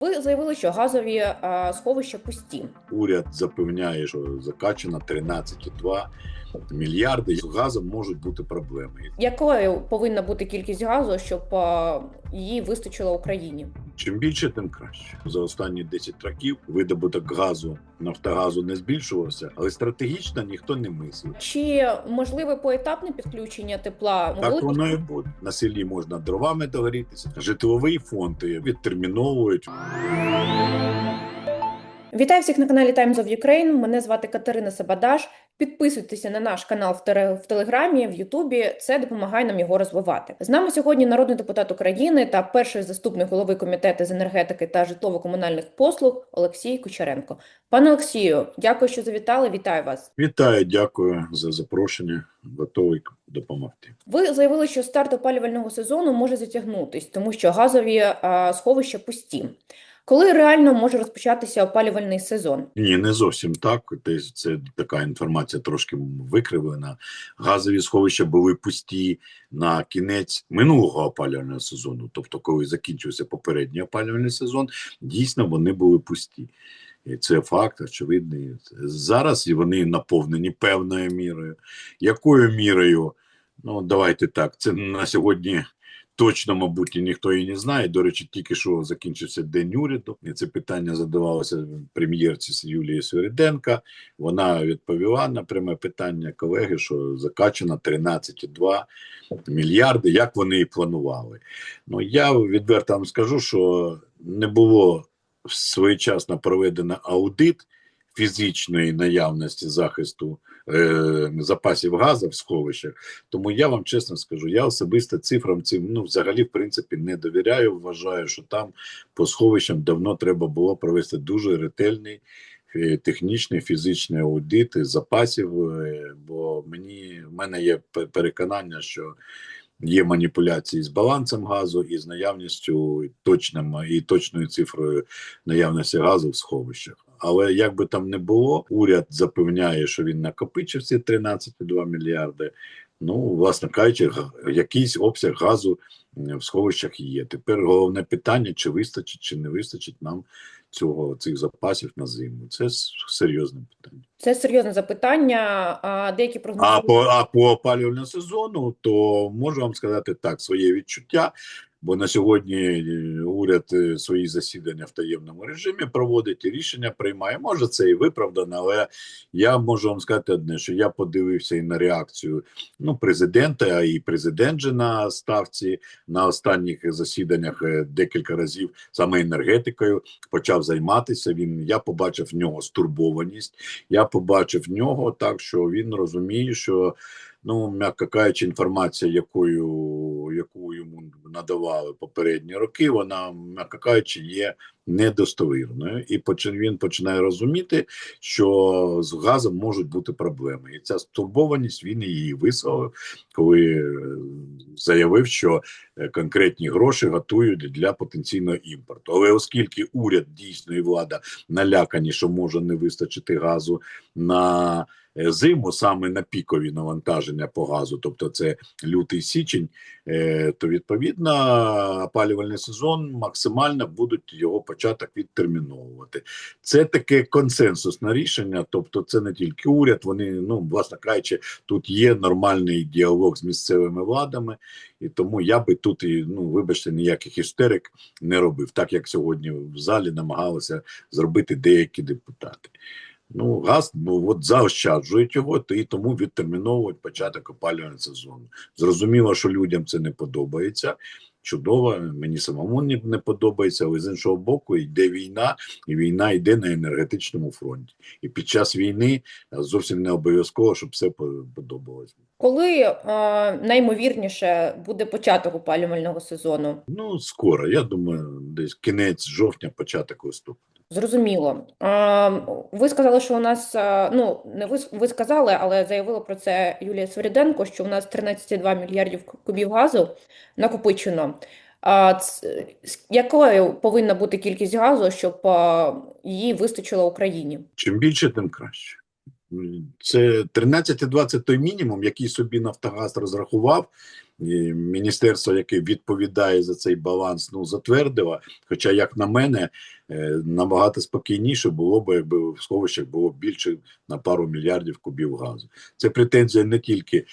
Ви заявили, що газові е, сховища пусті. Уряд запевняє, що закачано 13,2 мільярди. З газом можуть бути проблеми. Якою повинна бути кількість газу, щоб е, її вистачило Україні? Чим більше, тим краще. За останні 10 років видобуток газу Нафтогазу не збільшувався, але стратегічно ніхто не мислив. Чи можливе поетапне підключення тепла? Так Могли воно і буде. На селі можна дровами догорітися. Житловий фонд відтерміновують. Вітаю всіх на каналі Times of Ukraine. Мене звати Катерина Сабадаш. Підписуйтеся на наш канал в Телеграмі, в Ютубі. Це допомагає нам його розвивати. З нами сьогодні народний депутат України та перший заступник голови комітету з енергетики та житлово-комунальних послуг Олексій Кучеренко. Пане Олексію, дякую, що завітали. Вітаю вас. Вітаю, дякую за запрошення. Готовий допомогти. Ви заявили, що старт опалювального сезону може затягнутись, тому що газові а, сховища пусті. Коли реально може розпочатися опалювальний сезон? Ні, не зовсім так. Десь це така інформація трошки викривлена. Газові сховища були пусті на кінець минулого опалювального сезону. Тобто, коли закінчився попередній опалювальний сезон, дійсно вони були пусті. І це факт очевидний. Зараз вони наповнені певною мірою. Якою мірою? Ну, давайте так. Це на сьогодні точно, мабуть, і ніхто і не знає. До речі, тільки що закінчився день уряду, і це питання задавалося прем'єрці Юлії Свириденка. Вона відповіла на пряме питання колеги, що закачано 13,2 мільярди, як вони і планували. Ну я відверто вам скажу, що не було своєчасно проведено аудит фізичної наявності захисту е, запасів газу в сховищах. Тому я вам чесно скажу, я особисто цифрам цим ну взагалі в принципі не довіряю. Вважаю, що там по сховищам давно треба було провести дуже ретельний. е, Технічний фізичний аудит запасів, е, бо мені в мене є переконання, що є маніпуляції з балансом газу і з наявністю точним і точною цифрою наявності газу в сховищах. Але як би там не було, уряд запевняє, що він накопичив ці 13,2 мільярди. Ну, власне кажучи, якийсь обсяг газу в сховищах є. Тепер головне питання: чи вистачить, чи не вистачить нам цього цих запасів на зиму. Це серйозне питання. Це серйозне запитання. А деякі А прогнози по, а по опалювальному сезону, то можу вам сказати так, своє відчуття. Бо на сьогодні е, уряд е, свої засідання в таємному режимі проводить і рішення приймає. Може, це і виправдано, але я можу вам сказати одне, що я подивився і на реакцію ну, президента, а і президент же на ставці на останніх засіданнях е, декілька разів саме енергетикою почав займатися. Він я побачив в нього стурбованість. Я побачив в нього так, що він розуміє, що ну, м'яко кажучи, інформація, якою яку йому надавали попередні роки, вона, м'яко кажучи, є недостовірною. І він починає розуміти, що з газом можуть бути проблеми. І ця стурбованість він її висловив, коли е, заявив, що е, конкретні гроші готують для потенційного імпорту. Але оскільки уряд дійсно і влада налякані, що може не вистачити газу на е, зиму, саме на пікові навантаження по газу, тобто це лютий січень, то відповідно опалювальний сезон максимально будуть його початок відтерміновувати. Це таке консенсусне рішення, тобто це не тільки уряд, вони, ну, власне кажучи, тут є нормальний діалог з місцевими владами, і тому я би тут і ну, вибачте, ніяких істерик не робив, так як сьогодні в залі намагалися зробити деякі депутати. Ну, газ ну от заощаджують його, то і тому відтерміновують початок опалювального сезону. Зрозуміло, що людям це не подобається. Чудово, мені самому не, подобається, але з іншого боку йде війна, і війна йде на енергетичному фронті. І під час війни е, зовсім не обов'язково, щоб все по- подобалось. коли е, наймовірніше буде початок опалювального сезону? Ну, скоро, я думаю, десь кінець жовтня, початок листопада. Зрозуміло. Ви сказали, що у нас, ну, не ви, ви сказали, але заявила про це Юлія Свириденко, що у нас 13,2 мільярдів кубів газу накопичено. А, якою повинна бути кількість газу, щоб її вистачило Україні? Чим більше, тим краще. Це 13,2 – це той мінімум, який собі Нафтогаз розрахував міністерство, яке відповідає за цей баланс, ну затвердило. Хоча, як на мене, е, набагато спокійніше було б, якби в сховищах було більше на пару мільярдів кубів газу. Це претензія не тільки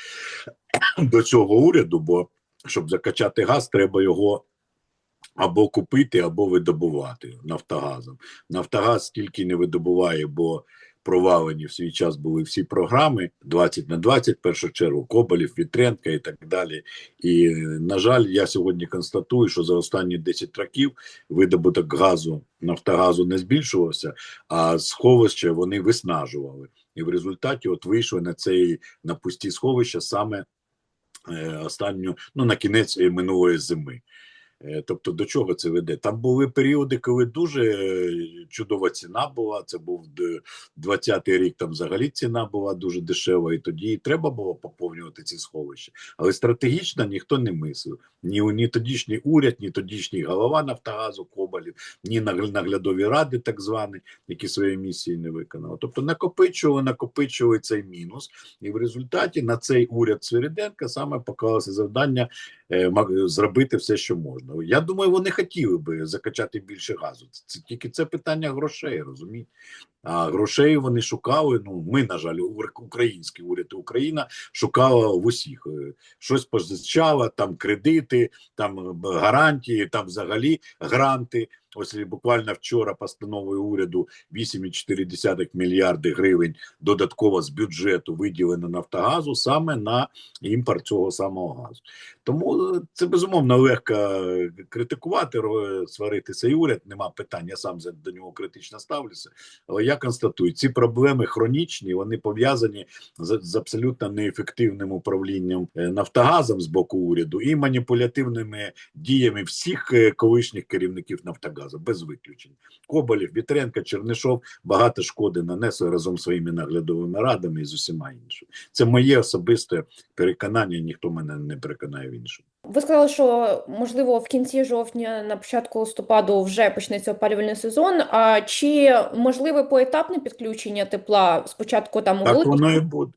до цього уряду, бо щоб закачати газ, треба його або купити, або видобувати Нафтогазом. Нафтогаз стільки не видобуває, бо провалені в свій час були всі програми 20 на 20, в першу чергу Коболів, Вітренка і так далі. І, на жаль, я сьогодні констатую, що за останні 10 років видобуток газу Нафтогазу не збільшувався, а сховища вони виснажували. І в результаті от вийшли на цей на пусті сховища саме е, останню, ну на кінець е, минулої зими. Е, Тобто до чого це веде? Там були періоди, коли дуже е, чудова ціна була. Це був д- 20-й рік. Там взагалі ціна була дуже дешева, і тоді і треба було поповнювати ці сховища. Але стратегічно ніхто не мислив. Ні, ні тодішній уряд, ні тодішній голова Нафтогазу Коболів, ні наглядові ради, так звані, які свої місії не виконали. Тобто накопичували, накопичували цей мінус, і в результаті на цей уряд Свириденка саме поклалося завдання зробити все, що можна. Я думаю, вони хотіли би закачати більше газу. Це, тільки це питання грошей, розумієте? А грошей вони шукали. Ну ми, на жаль, український уряд Україна шукала в усіх е, щось позичала, там кредити, там е, гарантії, там взагалі гранти. Ось буквально вчора постановою уряду 8,4 мільярди гривень додатково з бюджету виділено Нафтогазу саме на імпорт цього самого газу. Тому е, це безумовно легко е, критикувати, ро- сварити цей уряд. Нема питань, я сам до нього критично ставлюся. Але я констатую, ці проблеми хронічні, вони пов'язані з, з абсолютно неефективним управлінням е, Нафтогазом з боку уряду і маніпулятивними діями всіх колишніх керівників Нафтогазу, без виключень. Коболєв, Вітренко, Чернишов багато шкоди нанесли разом зі своїми наглядовими радами і з усіма іншими. Це моє особисте переконання, ніхто мене не переконає в іншому. Ви сказали, що можливо в кінці жовтня, на початку листопаду вже почнеться опалювальний сезон. А чи можливе поетапне підключення тепла спочатку там у Так великих воно і буде.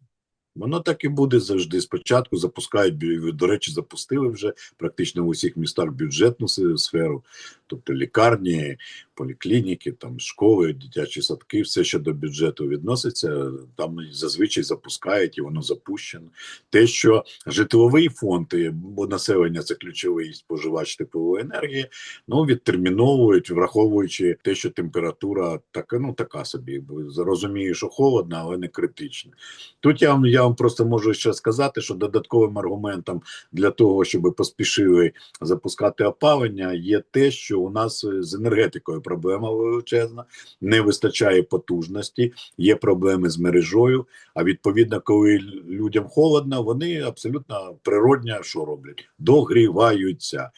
Воно так і буде завжди. Спочатку запускають, до речі, запустили вже практично в усіх містах бюджетну сферу, тобто лікарні, поліклініки, там школи, дитячі садки, все, що до бюджету відноситься, там зазвичай запускають і воно запущено. Те, що житловий фонд, бо населення це ключовий споживач теплової енергії, ну відтерміновують, враховуючи те, що температура така, ну така собі. Розумію, що холодно, але не критична. Тут я вам я вам просто можу ще сказати, що додатковим аргументом для того, щоб поспішили запускати опалення, є те, що у нас е, з енергетикою проблема величезна, не вистачає потужності, є проблеми з мережою. А відповідно, коли людям холодно, вони абсолютно природня, що роблять? Догріваються.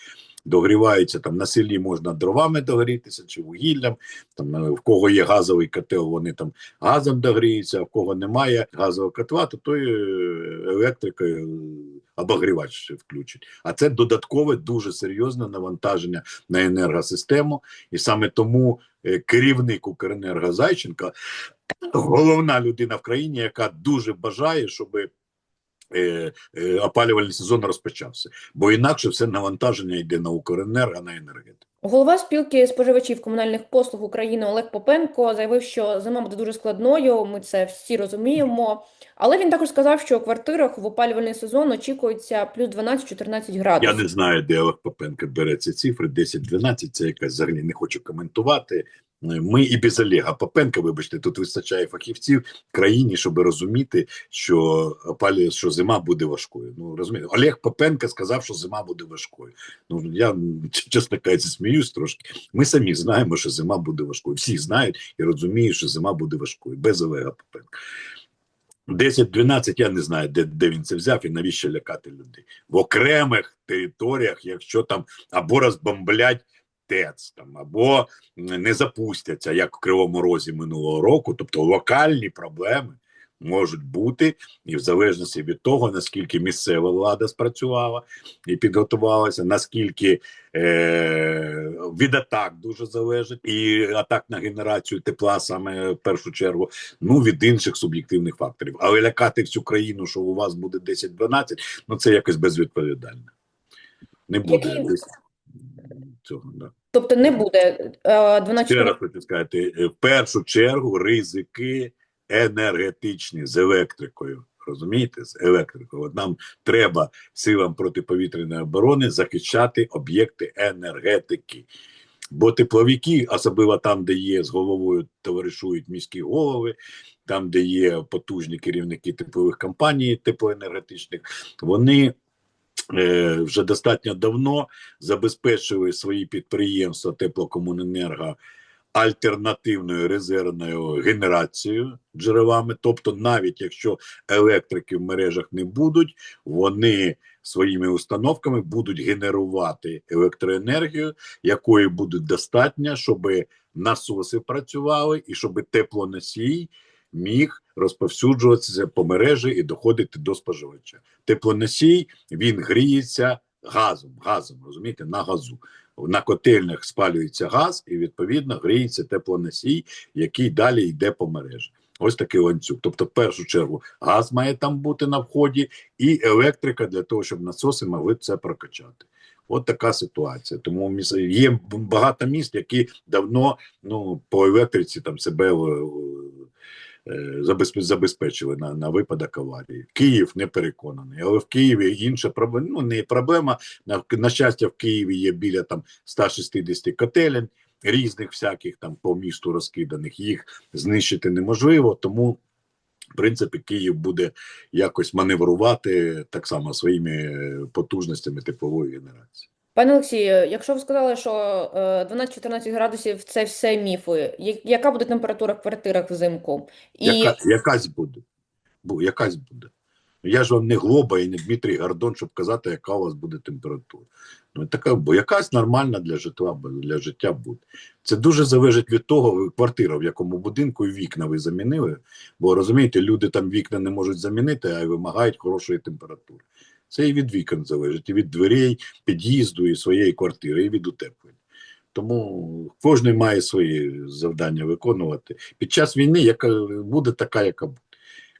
Догріваються там на селі можна дровами догрітися чи вугіллям. Там е, в кого є газовий котел, вони там газом догріються, а в кого немає газового котла, то той е, електрикою обогрівач ще включить. А це додаткове дуже серйозне навантаження на енергосистему. І саме тому е, керівник Укренерго Зайченка головна людина в країні, яка дуже бажає, щоб е, опалювальний сезон розпочався. Бо інакше все навантаження йде на Укренерго, на енергетику. Голова спілки споживачів комунальних послуг України Олег Попенко заявив, що зима буде дуже складною. Ми це всі розуміємо. Але він також сказав, що у квартирах в опалювальний сезон очікується плюс 12-14 Я не знаю, де Олег Попенко бере ці цифри. 10-12, це якась взагалі не хочу коментувати. Ми і без Олега Попенка, вибачте, тут вистачає фахівців країні, щоб розуміти, що опалює, що зима буде важкою. Ну розумієте, Олег Попенко сказав, що зима буде важкою. Ну я чесно кажучи, сміюсь трошки. Ми самі знаємо, що зима буде важкою. Всі знають і розуміють, що зима буде важкою без Олега Попенка. 10-12, я не знаю, де, де він це взяв і навіщо лякати людей. В окремих територіях, якщо там або розбомблять ТЕЦ, там, або не запустяться, як в Кривому Розі минулого року, тобто локальні проблеми. можуть бути, і в залежності від того, наскільки місцева влада спрацювала і підготувалася, наскільки е, від атак дуже залежить, і атак на генерацію тепла саме в першу чергу, ну від інших суб'єктивних факторів. Але лякати всю країну, що у вас буде 10-12, ну це якось безвідповідально. Не буде цього. Да. Тобто не буде е, 12 Ще раз хочу сказати, е, в першу чергу ризики енергетичні з електрикою. Розумієте, з електрикою. От нам треба силам протиповітряної оборони захищати об'єкти енергетики. Бо тепловики, особливо там, де є з головою товаришують міські голови, там, де є потужні керівники теплових компаній теплоенергетичних, вони е, вже достатньо давно забезпечили свої підприємства теплокомуненерго альтернативною резервною генерацією джерелами. Тобто, навіть якщо електрики в мережах не будуть, вони своїми установками будуть генерувати електроенергію, якої буде достатньо, щоб насоси працювали і щоб теплоносій міг розповсюджуватися по мережі і доходити до споживача. Теплоносій він гріється газом, газом, розумієте, на газу. На котельнях спалюється газ, і відповідно гріється теплоносій, який далі йде по мережі. Ось такий ланцюг. Тобто, в першу чергу, газ має там бути на вході, і електрика для того, щоб насоси могли це прокачати. От така ситуація. Тому є багато міст, які давно ну по електриці там себе е, забезпечили на, на випадок аварії. Київ не переконаний, але в Києві інша проблема. Ну не проблема. На, на щастя, в Києві є біля там 160 котелень різних всяких там по місту розкиданих. Їх знищити неможливо, тому. В принципі, Київ буде якось маневрувати так само своїми е, потужностями теплової генерації. Пане Олексію, якщо ви сказали, що е, 12-14 градусів це все міфи, яка буде температура в квартирах взимку? І Яка, якась буде. Бу, якась буде. Я ж вам не Глоба і не Дмитрій Гордон, щоб казати, яка у вас буде температура. Ну, така, бо якась нормальна для житла, для життя буде. Це дуже залежить від того, квартира, в якому будинку і вікна ви замінили. Бо розумієте, люди там вікна не можуть замінити, а й вимагають хорошої температури. Це і від вікон залежить, і від дверей, під'їзду, і своєї квартири, і від утеплення. Тому кожен має свої завдання виконувати. Під час війни, яка буде така, яка буде.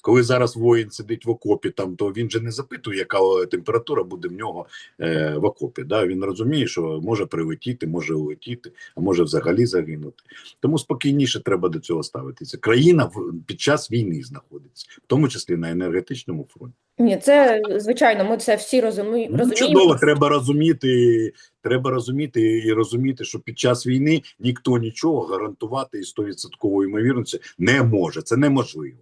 Коли зараз воїн сидить в окопі, там то він же не запитує, яка температура буде в нього е, в окопі. Да? Він розуміє, що може прилетіти, може улетіти, а може взагалі загинути. Тому спокійніше треба до цього ставитися. Країна в, під час війни знаходиться, в тому числі на енергетичному фронті. ні, це звичайно, ми це всі. Ну, розуміємо. чудово, треба розуміти, треба розуміти і розуміти, що під час війни ніхто нічого гарантувати із 100% ймовірності не може. Це неможливо.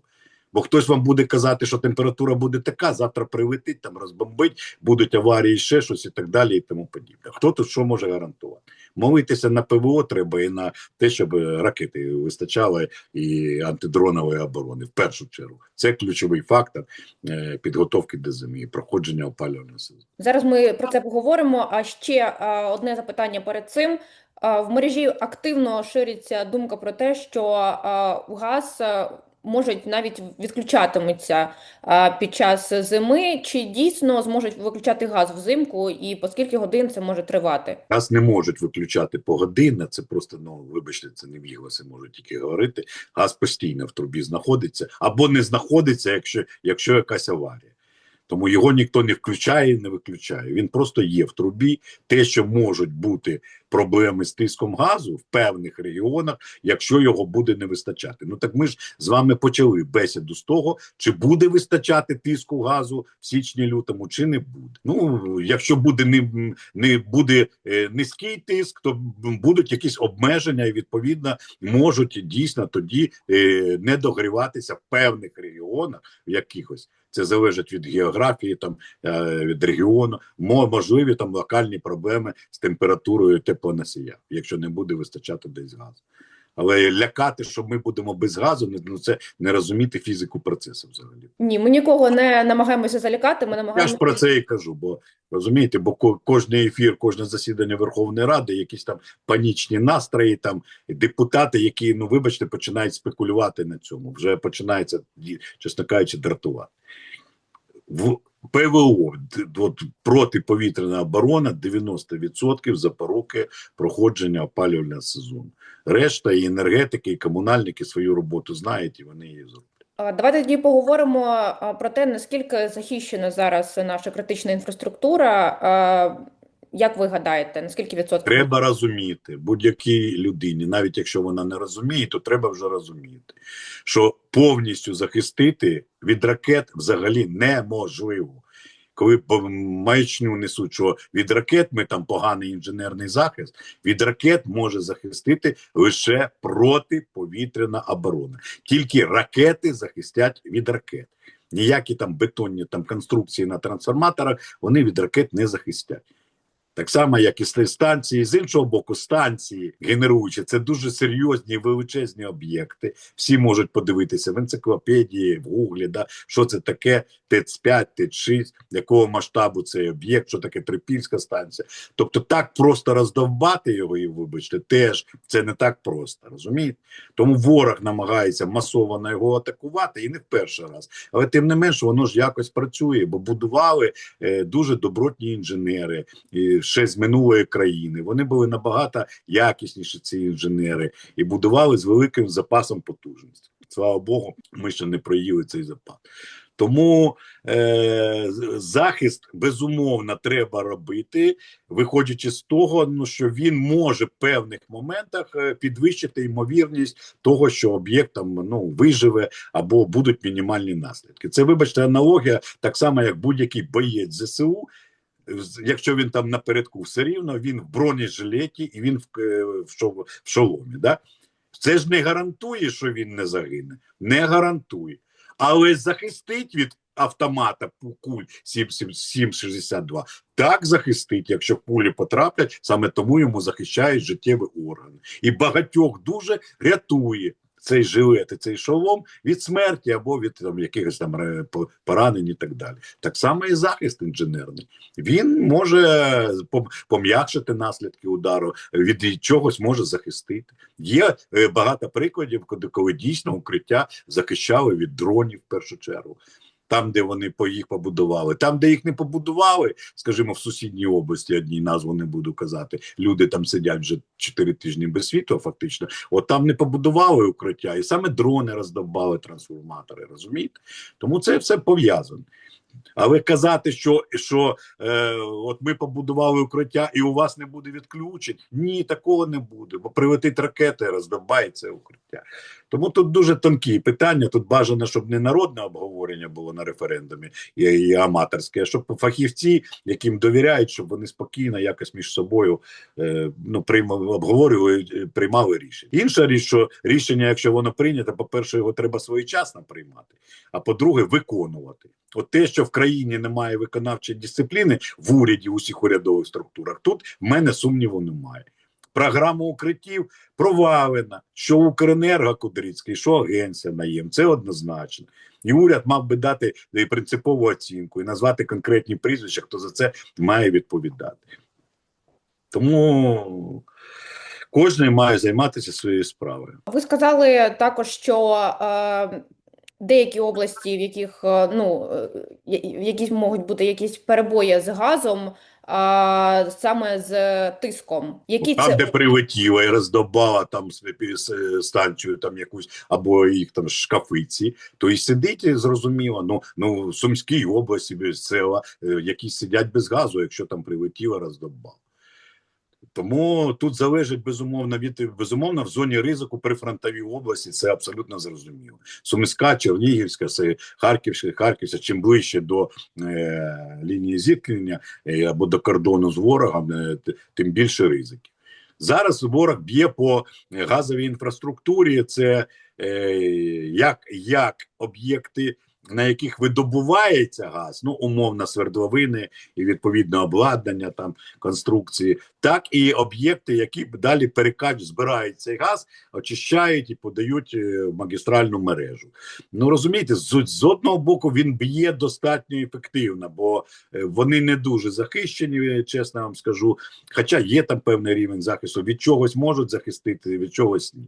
Бо хтось вам буде казати, що температура буде така, завтра прилетить, там розбомбить, будуть аварії, ще щось і так далі, і тому подібне. Хто тут що може гарантувати? Молитися на ПВО треба і на те, щоб ракети вистачало і антидронової оборони. В першу чергу це ключовий фактор е, підготовки до зими, проходження опалювального сезону. Зараз ми про це поговоримо. А ще одне запитання перед цим. В мережі активно шириться думка про те, що газ можуть навіть відключатиметься під час зими. Чи дійсно зможуть виключати газ взимку, і по скільки годин це може тривати? Газ не можуть виключати по погодинно, це просто, ну, вибачте, це не вігласи можуть тільки говорити. Газ постійно в трубі знаходиться або не знаходиться, якщо, якщо якась аварія. Тому його ніхто не включає і не виключає. Він просто є в трубі. Те, що можуть бути проблеми з тиском газу в певних регіонах, якщо його буде не вистачати. Ну так ми ж з вами почали бесіду з того, чи буде вистачати тиску газу в січні-лютому, чи не буде. Ну якщо буде не, не буде е, низький тиск, то будуть якісь обмеження, і відповідно можуть дійсно тоді е, не догріватися в певних регіонах в якихось. Це залежить від географії, там е, від регіону. Можливі там локальні проблеми з температурою теплоносія, якщо не буде вистачати десь газу. Але лякати, що ми будемо без газу, ну це не розуміти фізику процесу взагалі. Ні, ми нікого не намагаємося залякати. Ми Я намагаємося ж про це і кажу, бо розумієте, бо ко- кожний ефір, кожне засідання Верховної Ради, якісь там панічні настрої, там депутати, які, ну вибачте, починають спекулювати на цьому. Вже починається, чесно кажучи, дратувати. В ПВО от, протиповітряна оборона 90% запоруки проходження опалювального сезону. Решта і енергетики, і комунальники свою роботу знають, і вони її зроблять. Давайте тоді поговоримо про те, наскільки захищена зараз наша критична інфраструктура. Як ви гадаєте, наскільки відсотків? Треба розуміти будь-якій людині, навіть якщо вона не розуміє, то треба вже розуміти, що повністю захистити від ракет взагалі неможливо. Коли маячню несуть, що від ракет ми там поганий інженерний захист, від ракет може захистити лише протиповітряна оборона. Тільки ракети захистять від ракет. Ніякі там бетонні там конструкції на трансформаторах вони від ракет не захистять. Так само, як і станції, з іншого боку, станції генеруючі, це дуже серйозні величезні об'єкти. Всі можуть подивитися в енциклопедії, в гуглі, да, що це таке ТЕЦ-5, ТЕЦ-6, якого масштабу цей об'єкт, що таке Трипільська станція. Тобто так просто роздовбати його, і вибачте, теж це не так просто, розумієте? Тому ворог намагається масово його атакувати і не в перший раз. Але тим не менш, воно ж якось працює, бо будували е, дуже добротні інженери ще з минулої країни. Вони були набагато якісніші, ці інженери, і будували з великим запасом потужності. Слава Богу, ми ще не проїли цей запас. Тому е, захист безумовно треба робити, виходячи з того, ну що він може в певних моментах е, підвищити ймовірність того, що об'єкт там ну виживе або будуть мінімальні наслідки. Це, вибачте, аналогія, так само як будь-який боєць ЗСУ. Якщо він там напередку, все рівно він в бронежилеті і він в, е, в шоломі. Да? Це ж не гарантує, що він не загине. Не гарантує. Але захистить від автомата куль 7,62 так захистить, якщо кулі потраплять, саме тому йому захищають життєві органи. І багатьох дуже рятує цей жилет і цей шолом від смерті або від там, якихось там поранень і так далі. Так само і захист інженерний. Він може пом- пом'якшити наслідки удару, від чогось може захистити. Є е, багато прикладів, коли дійсно укриття захищали від дронів в першу чергу. Там, де вони по їх побудували, там, де їх не побудували, скажімо, в сусідній області, одній назву не буду казати. Люди там сидять вже 4 тижні без світла, фактично. От там не побудували укриття, і саме дрони роздовбали трансформатори. Розумієте? Тому це все пов'язано. Але казати, що, що е, от ми побудували укриття і у вас не буде відключень, ні, такого не буде, бо прилетить ракета і роздовбає укриття. Тому тут дуже тонкі питання. Тут бажано, щоб не народне обговорення було на референдумі і, і аматорське, а щоб фахівці, яким довіряють, щоб вони спокійно якось між собою е, ну, приймали, обговорювали, е, приймали рішення. Інша річ, що рішення, якщо воно прийнято, по-перше, його треба своєчасно приймати, а по-друге, виконувати. От те, що в країні немає виконавчої дисципліни в уряді, в усіх урядових структурах, тут в мене сумніву немає. Програма укриттів провалена, що Укренерго Кудрицький, що агенція наєм, це однозначно. І уряд мав би дати принципову оцінку і назвати конкретні прізвища, хто за це має відповідати. Тому кожен має займатися своєю справою. Ви сказали також, що е, деякі області, в яких е, ну, е, в яких можуть бути якісь перебої з газом, а саме з тиском. Які там, це де прилетіла і роздобала там станцію, там якусь або їх там шкафиці, то і сидить зрозуміло. Ну ну в Сумській області без села, е, які сидять без газу, якщо там прилетіла, роздобала. Тому тут залежить безумовно від безумовно в зоні ризику при фронтовій області. Це абсолютно зрозуміло. Сумська, Чернігівська, Харківська, Харківська. Чим ближче до е, лінії зіткнення е, або до кордону з ворогом, е, тим більше ризиків. Зараз ворог б'є по газовій інфраструктурі. Це е, як, як об'єкти на яких видобувається газ, ну умовно свердловини і відповідне обладнання, там конструкції, так і об'єкти, які далі перекач збирають цей газ, очищають і подають е, в магістральну мережу. Ну розумієте, з, з одного боку він б'є достатньо ефективно, бо е, вони не дуже захищені, е, чесно вам скажу. Хоча є там певний рівень захисту, від чогось можуть захистити, від чогось ні.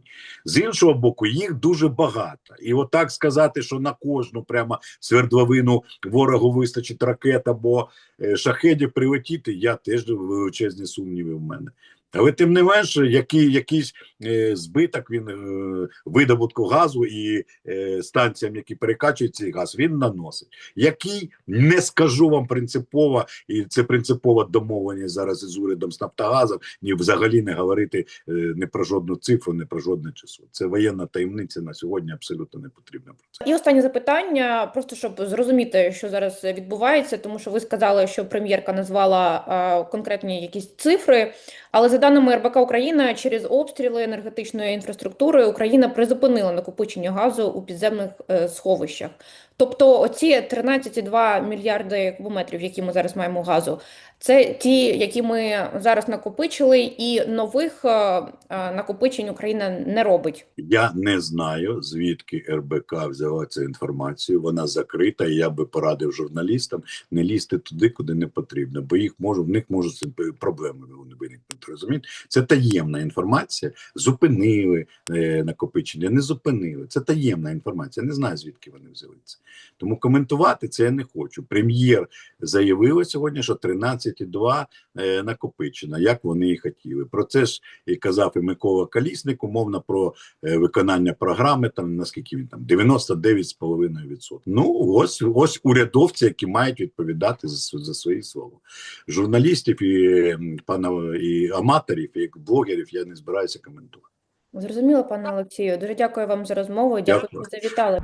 З іншого боку, їх дуже багато, і отак сказати, що на кожну прямо свердловину ворогу вистачить ракет або е, шахедів прилетіти, я теж величезні сумніви в мене. Але тим не менш, який, якийсь е, збиток він е, видобутку газу і е, станціям, які перекачують цей газ, він наносить. Який не скажу вам принципово, і це принципова домовленість зараз із урядом з Нафтогазом, ні взагалі не говорити е, не про жодну цифру, не про жодне число. Це воєнна таємниця на сьогодні абсолютно не потрібна про це. І останнє запитання, просто щоб зрозуміти, що зараз відбувається, тому що ви сказали, що прем'єрка назвала е, конкретні якісь цифри. Але за даними РБК Україна, через обстріли енергетичної інфраструктури Україна призупинила накопичення газу у підземних е, сховищах. Тобто, оці 13,2 мільярди кубометрів, які ми зараз маємо газу, це ті, які ми зараз накопичили, і нових е, е, накопичень Україна не робить. Я не знаю, звідки РБК взяла цю інформацію. Вона закрита, і я би порадив журналістам не лізти туди, куди не потрібно, бо їх можу в них можуть проблеми виникнути. Розумієте? Це таємна інформація. Зупинили е, накопичення, не зупинили. Це таємна інформація. Не знаю, звідки вони взяли це. Тому коментувати це я не хочу. Прем'єр заявила сьогодні, що 13,2 е, накопичено, як вони і хотіли. Про це ж і казав і Микола Калісник, умовно про е, виконання програми, там наскільки він там 99,5%. Ну ось ось урядовці, які мають відповідати за, за свої слова. Журналістів і пана і аматорів, і блогерів я не збираюся коментувати. Зрозуміло, пане Олексію. Дуже дякую вам за розмову. Дякую, Дякую. що завітали.